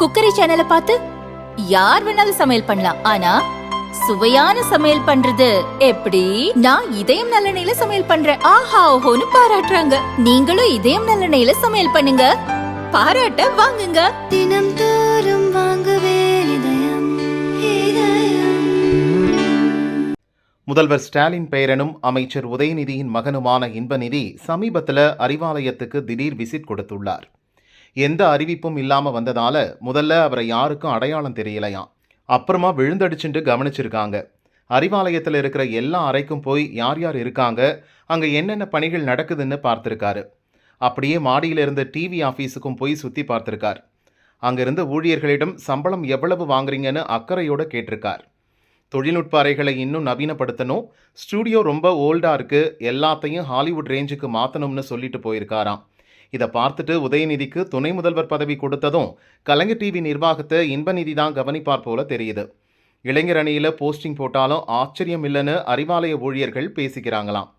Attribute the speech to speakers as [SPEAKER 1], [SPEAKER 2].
[SPEAKER 1] Cookery சேனலை பார்த்து யார் வேணாலும் சமையல் பண்ணலாம். ஆனா சுவையான சமையல் பண்றது எப்படி? நான் இதயம் நல்லெண்ணெயில சமையல் பண்றேன். ஆஹா ஓஹோன்னு பாராட்டுறாங்க. நீங்களும் இதயம் நல்லெண்ணெயில சமையல் பண்ணுங்க. பாராட்ட வாங்குங்க.
[SPEAKER 2] தினம் தோறும் வாங்குவே இதயம் இதயம்.
[SPEAKER 3] முதல்வர் ஸ்டாலின் பெயரனும் அமைச்சர் உதயநிதியின் மகனுமான இன்பநிதி சமீபத்தில் அறிவாலயத்துக்கு திடீர் விசிட் கொடுத்துள்ளார். எந்த அறிவிப்பும் இல்லாமல் வந்ததால முதல்ல அவரை யாருக்கும் அடையாளம் தெரியலையாம். அப்புறமா விழுந்தடிச்சுட்டு கவனிச்சிருக்காங்க. அறிவாலயத்தில் இருக்கிற எல்லா அறைக்கும் போய் யார் யார் இருக்காங்க அங்கே என்னென்ன பணிகள் நடக்குதுன்னு பார்த்துருக்காரு. அப்படியே மாடியில் இருந்த டிவி ஆஃபீஸுக்கும் போய் சுற்றி பார்த்துருக்கார். அங்கிருந்த ஊழியர்களிடம் சம்பளம் எவ்வளவு வாங்குறீங்கன்னு அக்கறையோடு கேட்டிருக்கார். தொழில்நுட்ப அறைகளை இன்னும் நவீனப்படுத்தணும் ஸ்டூடியோ ரொம்ப ஓல்டாக இருக்குது எல்லாத்தையும் ஹாலிவுட் ரேஞ்சுக்கு மாற்றணும்னு சொல்லிட்டு போயிருக்காராம். இதை பார்த்துட்டு உதயநிதிக்கு துணை முதல்வர் பதவி கொடுத்ததும் கலைஞர் டிவி நிர்வாகத்தை இன்பநிதி தான் கவனிப்பார் போல தெரியுது. இளைஞர் அணியில் போஸ்டிங் போட்டாலும் ஆச்சரியம் இல்லைன்னு அறிவாலய ஊழியர்கள் பேசிக்கிறாங்களாம்